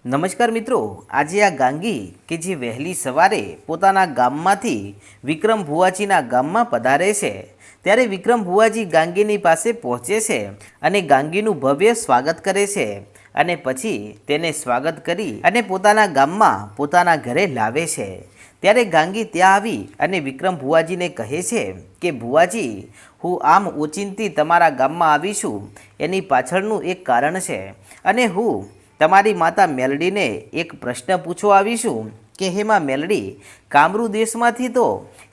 નમસ્કાર મિત્રો, આજે આ ગાંગી કે જે વહેલી સવારે પોતાના ગામમાંથી વિક્રમ ભુવાજીના ગામમાં પધારે છે, ત્યારે વિક્રમ ભુવાજી ગાંગીની પાસે પહોંચે છે અને ગાંગીનું ભવ્ય સ્વાગત કરે છે અને પછી તેને સ્વાગત કરી અને પોતાના ગામમાં પોતાના ઘરે લાવે છે. ત્યારે ગાંગી ત્યાં આવી અને વિક્રમ ભુવાજીને કહે છે કે, ભુવાજી, હું આમ ઓચિંતી તમારા ગામમાં આવી છું એની પાછળનું એક કારણ છે અને હું તમારી માતા મેલડીને એક પ્રશ્ન પૂછવા આવીશું કે હેમાં મેલડી, કામરૂ દેશમાંથી તો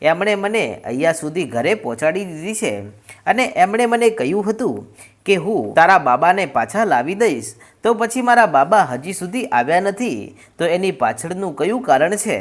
એમણે મને અહીંયા સુધી ઘરે પહોંચાડી દીધી છે અને એમણે મને કહ્યું હતું કે, હું તારા બાબાને પાછા લાવી દઈશ, તો પછી મારા બાબા હજી સુધી આવ્યા નથી, તો એની પાછળનું કયું કારણ છે?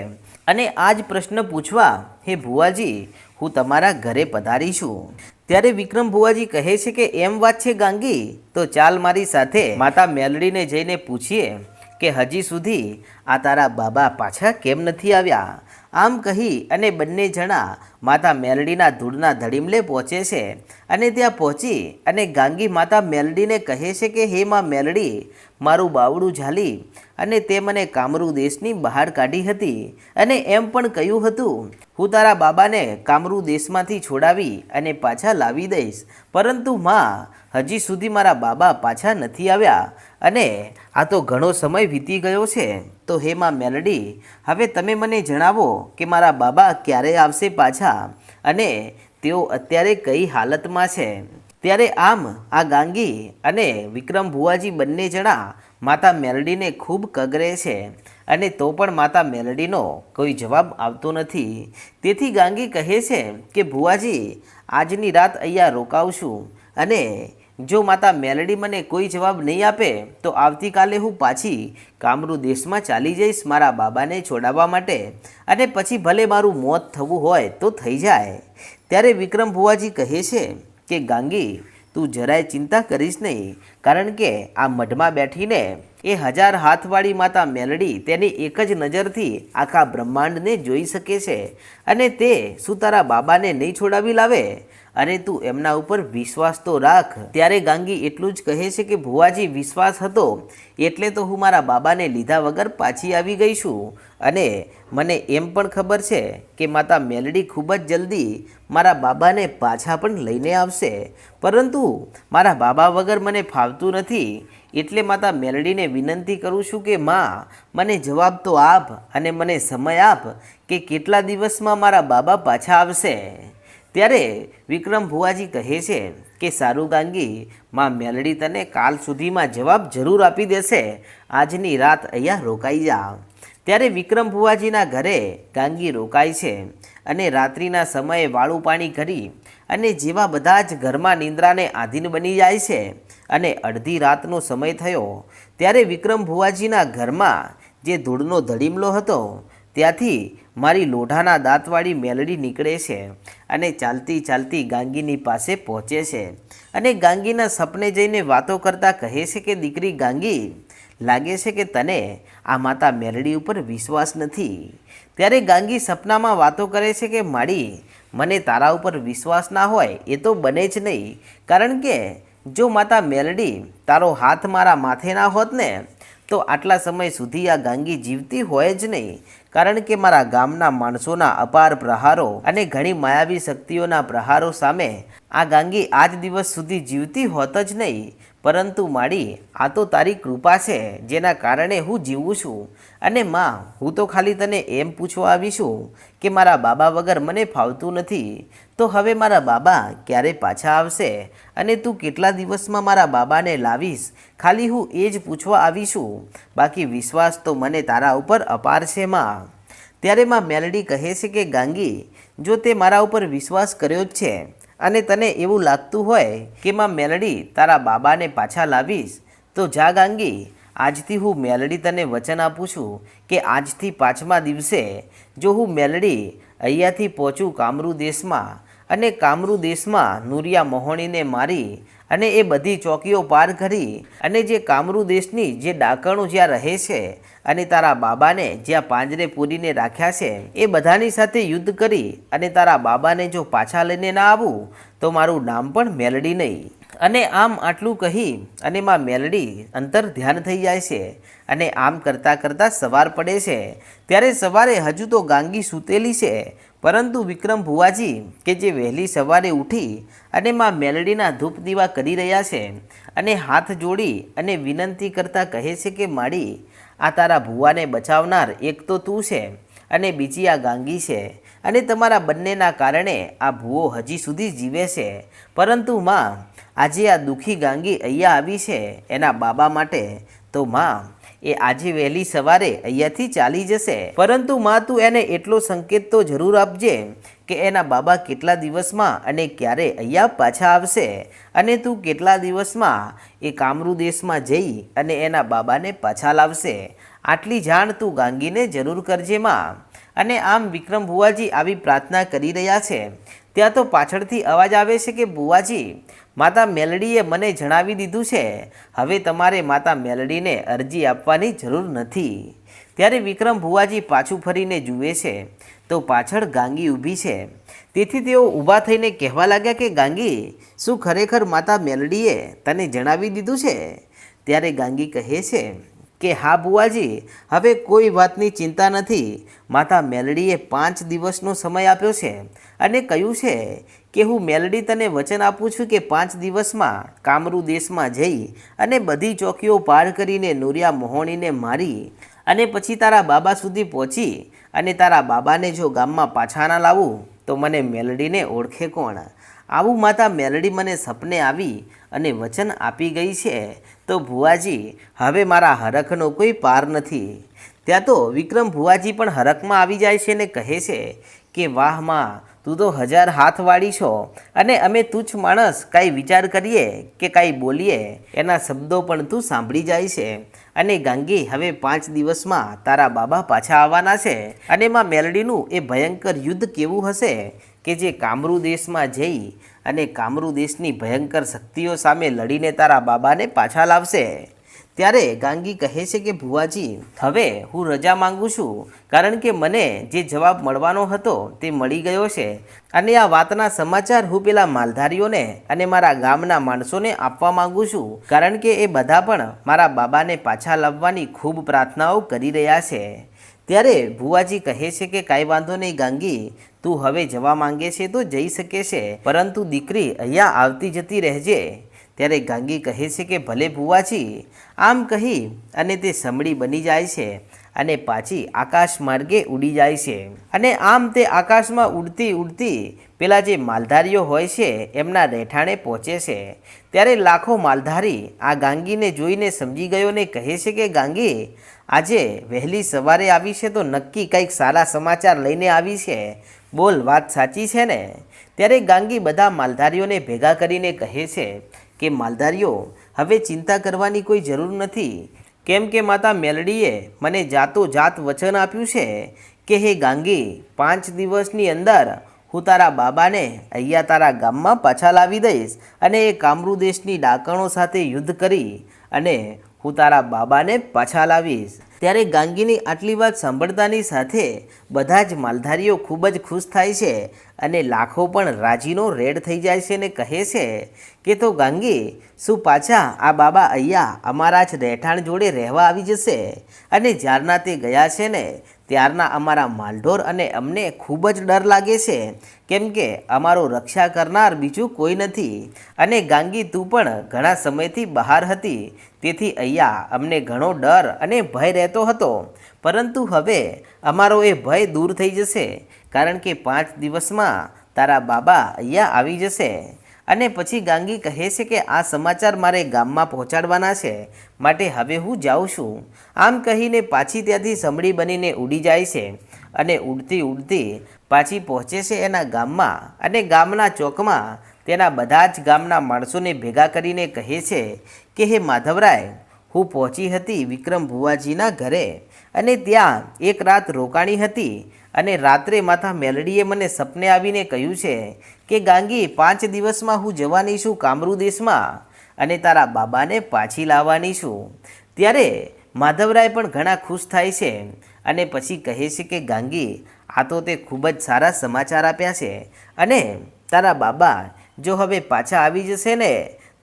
અને આ જ પ્રશ્ન પૂછવા, હે ભુવાજી હું તમારા ઘરે પધારી છું. ત્યારે વિક્રમ ભુવાજી કહે છે કે એમ વાત છે ગાંગી, તો ચાલ મારી સાથે માતા મેલડીને જઈને પૂછીએ કે હજી સુધી આ તારા બાબા પાછા કેમ નથી આવ્યા? આમ કહી અને બંને જણા માતા મેલડીના ધૂળના ધડીમલે પહોંચે છે. અને ત્યાં પહોંચી અને ગાંગી માતા મેલડીને કહે છે કે, હે માં મેલડી, મારું બાવડું ઝાલી અને તે મને કામરૂ દેશની બહાર કાઢી હતી અને એમ પણ કહ્યું હતું, હું તારા બાબાને કામરૂ દેશમાંથી છોડાવી અને પાછા લાવી દઈશ. પરંતુ માં હજી સુધી મારા બાબા પાછા નથી આવ્યા. અને આ તો ઘણો સમય વીતી ગયો છે. તો હે માં મેલડી, હવે તમે મને જણાવો કે મારા બાબા ક્યારે આવશે પાછા? અને તેઓ અત્યારે કઈ હાલતમાં છે? ત્યારે આમ આ ગાંગી અને વિક્રમ ભુવાજી બંને જણા માતા મેલડીને ખૂબ કગરે છે. અને તો પણ માતા મેલડીનો કોઈ જવાબ આવતો નથી. તેથી ગાંગી કહે છે કે, ભુવાજી, આજની રાત અહીંયા રોકાવશું. અને જો માતા મેલડી મને કોઈ જવાબ નહીં આપે, તો આવતીકાલે હું પાછી કામરૂ દેશમાં ચાલી જઈશ મારા બાબાને છોડાવવા માટે. અને પછી ભલે મારું મોત થવું હોય તો થઈ જાય. ત્યારે વિક્રમ ભુવાજી કહે છે કે, ગાંગી, તું જરાય ચિંતા કરીશ નહીં. કારણ કે આ મઢમાં બેઠીને એ હજાર હાથવાળી માતા મેલડી તેની એક જ નજરથી આખા બ્રહ્માંડને જોઈ શકે છે અને તે શું તારા બાબાને નહીં છોડાવી લાવે. અને તું એમના ઉપર વિશ્વાસ તો રાખ. ત્યારે ગાંગી એટલું જ કહે છે કે, ભુવાજી, વિશ્વાસ હતો. એટલે તો હું મારા બાબાને લીધા વગર પાછી આવી ગઈ છું. અને મને એમ પણ ખબર છે કે, માતા મેલડી ખૂબ જ જલ્દી મારા બાબાને પાછા પણ લઈને આવશે. પરંતુ મારા બાબા વગર મને ફાવતું નથી. એટલે માતા મેલડીને વિનંતી કરું છું કે માં, મને જવાબ તો આપ અને મને સમય આપ કે કેટલા દિવસમાં મારા બાબા પાછા આવશે. ત્યારે વિક્રમ ભુવાજી કહે છે કે, સારું ગાંગી, માં મેલડી તને કાલ સુધીમાં જવાબ જરૂર આપી દેશે. આજની રાત અહીંયા રોકાઈ જા. ત્યારે વિક્રમ ભુવાજીના ઘરે ગાંગી રોકાય છે અને રાત્રિના સમયે વાળું પાણી કરી અને જેવા બધા જ ઘરમાં નિંદ્રાને આધીન બની જાય છે અને અડધી રાતનો સમય થયો, ત્યારે વિક્રમ ભુવાજીના ઘરમાં જે ધૂળનો ધડીમલો હતો, ત્યાંથી મારી લોઢાના દાંતવાળી મેલડી નીકળે છે અને ચાલતી ચાલતી ગાંગીની પાસે પહોંચે છે અને ગાંગીના સપને જઈને વાતો કરતાં કહે છે કે, દીકરી ગાંગી, લાગે છે કે તને આ માતા મેલડી ઉપર વિશ્વાસ નથી? ત્યારે ગાંગી સપનામાં વાતો કરે છે કે, માડી મને તારા ઉપર વિશ્વાસ ના હોય એ તો બને જ નહીં. કારણ કે જો માતા મેલડી તારો હાથ મારા માથે ના હોત ને, તો આટલા સમય સુધી આ ગાંગી જીવતી હોય જ નહીં. કારણ કે મારા ગામના માણસોના અપાર પ્રહારો અને ઘણી માયાવી શક્તિઓના પ્રહારો સામે આ ગાંગી આજ દિવસ સુધી જીવતી હોત જ નહીં. પરંતુ માડી, આ તો તારી કૃપા છે, જેના કારણે હું જીવું છું. અને માં, હું તો ખાલી તને એમ પૂછવા આવી છું કે મારા બાબા વગર મને ફાવતું નથી. તો હવે મારા બાબા ક્યારે પાછા આવશે? અને તું કેટલા દિવસમાં મારા બાબાને લાવીશ? ખાલી હું એ જ પૂછવા આવી છું. બાકી વિશ્વાસ તો મને તારા ઉપર અપાર છે, માં. ત્યારે માં મેલડી કહે છે કે, ગાંગી, જો તે મારા ઉપર વિશ્વાસ કર્યો જ છે અને તને એવું લાગતું હોય કે માં મેલડી તારા બાબાને પાછા લાવીશ, તો જા ગાંગી આજથી હું મેલડી તને વચન આપું છું કે આજથી પાંચમા દિવસે જો હું મેલડી અહીંયાથી પહોંચું કામરૂ દેશમાં અને કામરૂ દેશમાં નુરિયા મોહણીને મારી અને એ બધી ચોકીઓ પાર કરી અને જે કામરૂ દેશની જે ડાકણું જ્યાં રહે છે અને તારા બાબાને જ્યાં પાંજરે પૂરીને રાખ્યા છે, એ બધાની સાથે યુદ્ધ કરી અને તારા બાબાને જો પાછા લઈને ના આવું, તો મારું નામ પણ મેલડી નહીં. અને આમ આટલું કહી અને માં મેલડી અંતર ધ્યાન થઈ જાય છે અને આમ કરતાં કરતાં સવાર પડે છે. ત્યારે સવારે હજુ તો ગાંગી સૂતેલી છે પરંતુ વિક્રમ ભુવાજી, કે જે વહેલી સવારે ઉઠી અને માં મેલડીના ધૂપ દીવા કરી રહ્યા છે અને હાથ જોડી અને વિનંતી કરતાં કહે છે કે, માડી, આ તારા ભુવાને બચાવનાર એક તો તું છે અને બીજી આ ગાંગી છે અને તમારા બંનેના કારણે આ ભૂવો હજી સુધી જીવે છે. પરંતુ માં, આજે આ દુઃખી ગાંગી અહીંયા આવી છે એના બાબા માટે. તો માં એ આજે વહેલી સવારે અહીંયાથી ચાલી જશે. પરંતુ માં, તું એને એટલો સંકેત તો જરૂર આપજે કે એના બાબા કેટલા દિવસમાં અને ક્યારે અહીંયા પાછા આવશે અને તું કેટલા દિવસમાં એ કામરૂ દેશમાં જઈ અને એના બાબાને પાછા લાવશે. આટલી જાણ તું ગાંગીને જરૂર કરજે માં. અને આમ વિક્રમ ભુવાજી આવી પ્રાર્થના કરી રહ્યા છે. ત્યાં તો પાછળથી અવાજ આવે છે કે ભુવાજી માતા મેલડીએ મને જણાવી દીધું છે. હવે તમારે માતા મેલડીને અરજી આપવાની જરૂર નથી. ત્યારે વિક્રમ ભુવાજી પાછું ફરીને જુએ છે. તો પાછળ ગાંગી ઊભી છે. તેથી તેઓ ઊભા થઈને કહેવા લાગ્યા કે, ગાંગી, શું ખરેખર માતા મેલડીએ તને જણાવી દીધું છે? ત્યારે ગાંગી કહે છે કે હા બુવાજી હવે કોઈ વાતની ચિંતા નથી. માતા મેલડીએ પાંચ દિવસનો સમય આપ્યો છે અને કહ્યું છે કે હું મેલડી તને વચન આપું છું કે પાંચ દિવસમાં કામરૂ દેશમાં જઈ અને બધી ચોકીઓ પાર કરીને નુરિયા મોહણીને મારી અને પછી તારા બાબા સુધી પહોંચી અને તારા બાબાને જો ગામમાં પાછા ના લાવું, તો મને મેલડીને ઓળખે કોણ? આવું માતા મેલડી મને સપને આવી અને વચન આપી ગઈ છે, તો ભુવાજી, હવે મારા હરખનો કોઈ પાર નથી. ત્યાં તો વિક્રમ ભુવાજી પણ હરખમાં આવી જાય છે ને કહે છે કે, વાહમાં, તું તો હજાર હાથવાળી છો અને અમે તુચ્છ માણસ કાંઈ વિચાર કરીએ કે કાંઈ બોલીએ? એના શબ્દો પણ તું સાંભળી જાય છે. અને ગાંગી, હવે પાંચ દિવસમાં તારા બાબા પાછા આવવાના છે અને માં મેલડીનું એ ભયંકર યુદ્ધ કેવું હશે? કે જે કામરૂ દેશમાં જઈ અને કામરૂ દેશની ભયંકર શક્તિઓ સામે લડીને તારા બાબાને પાછા લાવશે. ત્યારે ગાંગી કહે છે કે, ભુવાજી, હવે હું રજા માંગુ છું, કારણ કે મને જે જવાબ મળવાનો હતો તે મળી ગયો છે. અને આ વાતના સમાચાર હું પેલા માલધારીઓને અને મારા ગામના માણસોને આપવા માંગુ છું, કારણ કે એ બધા પણ મારા બાબાને પાછા લાવવાની ખૂબ પ્રાર્થનાઓ કરી રહ્યા છે. ત્યારે ભુવાજી કહે છે કે, કાંઈ વાંધો નહીં ગાંગી તું હવે જવા માંગે છે તો જઈ શકે છે. પરંતુ દીકરી અહીંયા આવતી જતી રહેજે. ત્યારે ગાંગી કહે છે કે, ભલે ભુવાજી. આમ કહી અને તે સમડી બની જાય છે અને પાછી આકાશ માર્ગે ઉડી જાય છે. અને આમ તે આકાશમાં ઉડતી ઉડતી પેલા જે માલધારીઓ હોય છે એમના રહેઠાણે પહોંચે છે. ત્યારે લાખો માલધારી આ ગાંગીને જોઈને સમજી ગયો ને કહે છે કે, ગાંગી, આજે વહેલી સવારે આવી છે તો નક્કી કંઈક સારા સમાચાર લઈને આવી છે. બોલ, વાત સાચી છે ને? ત્યારે ગાંગી બધા માલધારીઓને ભેગા કરીને કહે છે કે, માલધારીઓ, હવે ચિંતા કરવાની કોઈ જરૂર નથી. કેમ કે માતા મેલડીએ મને જાતો જાત વચન આપ્યું છે કે, હે ગાંગી, પાંચ દિવસની અંદર હું તારા બાબાને અહીંયા તારા ગામમાં પાછા લાવી દઈશ અને એ કામરૂ દેશની ડાકણો સાથે યુદ્ધ કરી અને હું તારા બાબાને પાછા લાવીશ. ત્યારે ગાંગીની આટલી વાત સાંભળતાની સાથે બધા જ માલધારીઓ ખૂબ જ ખુશ થાય છે અને લાખો પણ રાજીનો રેડ થઈ જાય છે અને કહે છે કે તો ગાંગી, શું પાછા આ બાબા અહીંયા અમારા જ રહેઠાણ જોડે રહેવા આવી જશે? અને જ્યારના તે ગયા છે ને ત્યારના અમારા માલઢોર અને અમને ખૂબ જ ડર લાગે છે. કેમ કે અમારો રક્ષા કરનાર બીજું કોઈ નથી અને ગાંગી તું પણ ઘણા સમયથી બહાર હતી. તેથી અહીંયા અમને ઘણો ડર અને ભય રહેતો હતો. પરંતુ હવે અમારો એ ભય દૂર થઈ જશે. કારણ કે પાંચ દિવસમાં તારા બાબા અહીંયા આવી જશે. અને પછી ગાંગી કહે છે કે આ સમાચાર મારે ગામમાં પહોંચાડવાના છે, માટે હવે હું જાઉં છું. આમ કહીને પાછી ત્યાંથી સમડી બનીને ઉડી જાય છે અને ઉડતી ઉડતી પાછી પહોંચે છે એના ગામમાં અને ગામના ચોકમાં તેના બધા જ ગામના માણસોને ભેગા કરીને કહે છે કે, હે માધવરાય, હું પહોંચી હતી વિક્રમ ભુવાજીના ઘરે. અને ત્યાં એક રાત રોકાણી હતી અને રાત્રે માથા મેલડીએ મને સપને આવીને કહ્યું છે કે, ગાંગી, પાંચ દિવસમાં હું જવાની છું કામરૂ દેશમાં અને તારા બાબાને પાછી લાવવાની છું. ત્યારે માધવરાય પણ ઘણા ખુશ થાય છે અને પછી કહે છે કે, ગાંગી, આ તો તે ખૂબ જ સારા સમાચાર આપ્યા છે અને તારા બાબા જો હવે પાછા આવી જશે ને,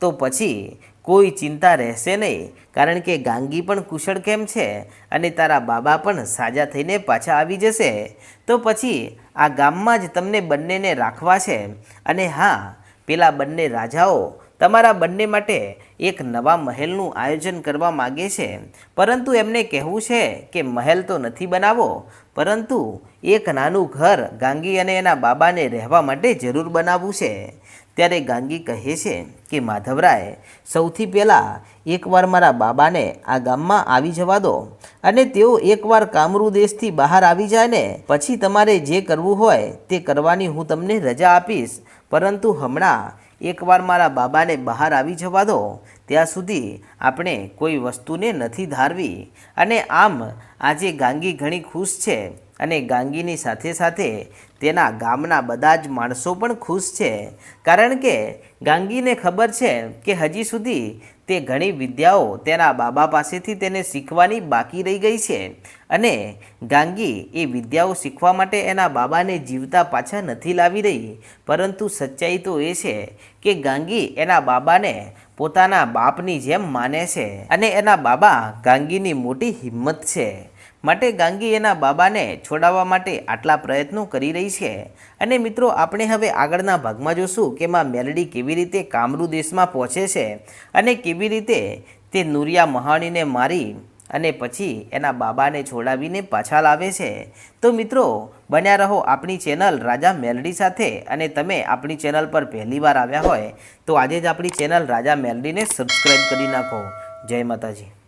તો પછી કોઈ ચિંતા રહેશે નહીં. કારણ કે ગાંગી પણ કુશળ કેમ છે? અને તારા બાબા પણ સાજા થઈને પાછા આવી જશે. તો પછી આ ગામમાં જ તમને બંનેને રાખવા છે. અને હા, પેલા બંને રાજાઓ તમારા બંને માટે એક નવા મહેલનું આયોજન કરવા માગે છે. પરંતુ એમને કહેવું છે કે મહેલ તો નથી બનાવો, પરંતુ એક નાનું ઘર ગાંગી અને એના બાબાને રહેવા માટે જરૂર બનાવવું છે. ત્યારે ગાંગી કહે છે કે, માધવરાય, સૌથી પહેલાં એકવાર મારા બાબાને આ ગામમાં આવી જવા દો અને તેઓ એકવાર કામરૂ દેશથી બહાર આવી જાય ને પછી તમારે જે કરવું હોય તે કરવાની હું તમને રજા આપીશ. પરંતુ હમણાં એકવાર મારા બાબાને બહાર આવી જવા દો. ત્યાં સુધી આપણે કોઈ વસ્તુને નથી ધારવી. અને આમ આજે ગાંગી ઘણી ખુશ છે અને ગાંગીની સાથે સાથે તેના ગામના બધા જ માણસો પણ ખુશ છે. કારણ કે ગાંગીને ખબર છે કે હજી સુધી તે ઘણી વિદ્યાઓ તેના બાબા પાસેથી તેને શીખવાની બાકી રહી ગઈ છે અને ગાંગી એ વિદ્યાઓ શીખવા માટે એના બાબાને જીવતા પાછા નથી લાવી રહી. પરંતુ સચ્ચાઈ તો એ છે કે ગાંગી એના બાબાને પોતાના બાપની જેમ માને છે અને એના બાબા ગાંગીની મોટી હિંમત છે. માટે ગાંગી એના બાબાને છોડાવવા માટે આટલા પ્રયત્નો કરી રહી છે. અને મિત્રો, આપણે હવે આગળના ભાગમાં જોશું કે માં મેલડી કેવી રીતે કામરૂ દેશમાં પહોંચે છે અને કેવી રીતે તે નુરિયા મહાણીને મારી અને પછી એના બાબાને છોડાવીને પાછા લાવે છે. તો મિત્રો, બન્યા રહો આપણી ચેનલ રાજા મેલડી સાથે અને તમે આપણી ચેનલ પર પહેલીવાર આવ્યા હોય તો આજે જ આપણી ચેનલ રાજા મેલડીને સબસ્ક્રાઈબ કરી નાખો. જય માતાજી.